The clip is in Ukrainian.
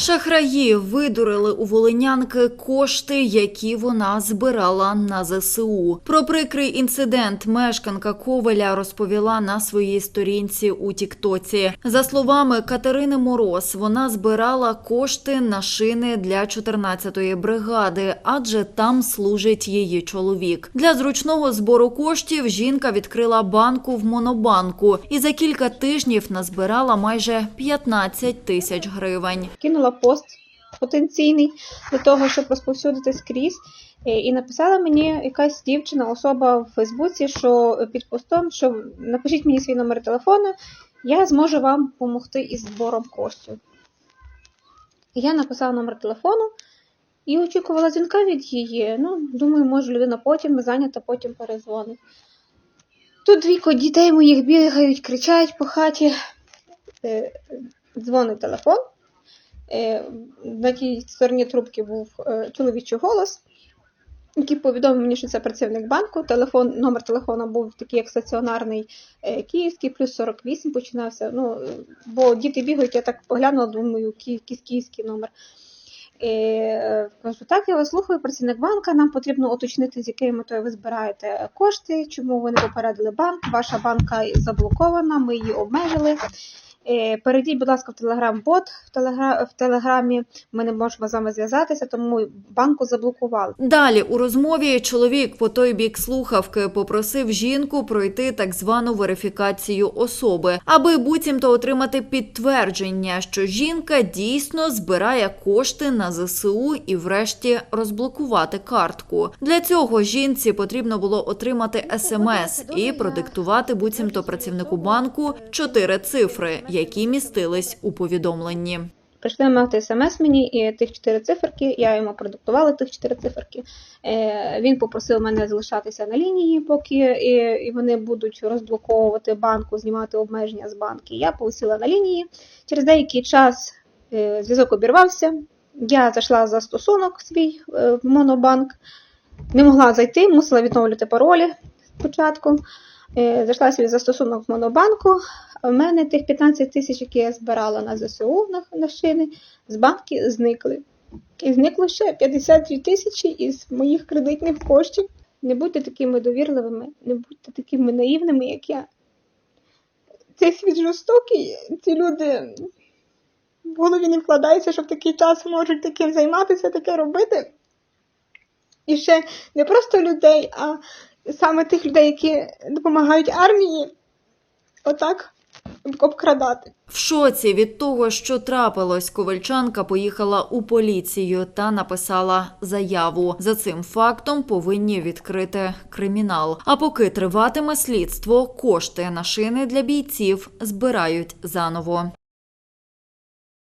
Шахраї видурили у волинянки кошти, які вона збирала на ЗСУ. Про прикрий інцидент мешканка Ковеля розповіла на своїй сторінці у Тіктоці. За словами Катерини Мороз, вона збирала кошти на шини для 14-ї бригади, адже там служить її чоловік. Для зручного збору коштів жінка відкрила банку в монобанку і за кілька тижнів назбирала майже 15 тисяч гривень. кинула пост потенційний для того, щоб розповсюдити скрізь. Е, І написала мені якась дівчина, особа в Фейсбуці, що під постом, що напишіть мені свій номер телефону, я зможу вам допомогти із збором коштів. Я написала номер телефону і очікувала дзвінка від її. Ну, думаю, може людина потім зайнята, потім перезвонить. Тут двійко дітей моїх бігають, кричать по хаті. Е, Дзвонить телефон. Е, На тій стороні трубки був е, чоловічий голос, який повідомив мені, що це працівник банку. Телефон, номер телефону був такий, як стаціонарний е, київський, плюс 48 починався. Ну, е, бо діти бігають, я так поглянула, думаю, якийсь київський номер. Е, Кажу, так, я вас слухаю, працівник банка. Нам потрібно уточнити, з якою метою ви збираєте кошти, чому ви не попередили банк. Ваша банка заблокована, ми її обмежили. Е, Перейдіть, будь ласка, в телеграм-бот в, телегра... в телеграмі. Ми не можемо з вами зв'язатися, тому банку заблокували. Далі у розмові чоловік по той бік слухавки попросив жінку пройти так звану верифікацію особи, аби буцімто отримати підтвердження, що жінка дійсно збирає кошти на ЗСУ і врешті розблокувати картку. Для цього жінці потрібно було отримати смс і продиктувати буцімто працівнику банку чотири цифри, які містились у повідомленні. Прийшли мати смс мені і тих чотири циферки. Я йому продиктувала тих чотири циферки. Е, він попросив мене залишатися на лінії, поки і, вони будуть розблоковувати банку, знімати обмеження з банки. Я повисіла на лінії. Через деякий час е, зв'язок обірвався. Я зайшла за стосунок свій е, в монобанк. Не могла зайти, мусила відновлювати паролі спочатку. Зайшла собі за стосунок в монобанку. У мене тих 15 тисяч, які я збирала на ЗСУ на, на шини, з банки зникли. І зникло ще 52 тисячі із моїх кредитних коштів. Не будьте такими довірливими, не будьте такими наївними, як я. Цей світ жорстокий, ці люди в голові не вкладаються, що в такий час можуть таким займатися, таке робити. І ще не просто людей, а саме тих людей, які допомагають армії, отак обкрадати. В шоці від того, що трапилось, ковальчанка поїхала у поліцію та написала заяву. За цим фактом повинні відкрити кримінал. А поки триватиме слідство, кошти на шини для бійців збирають заново.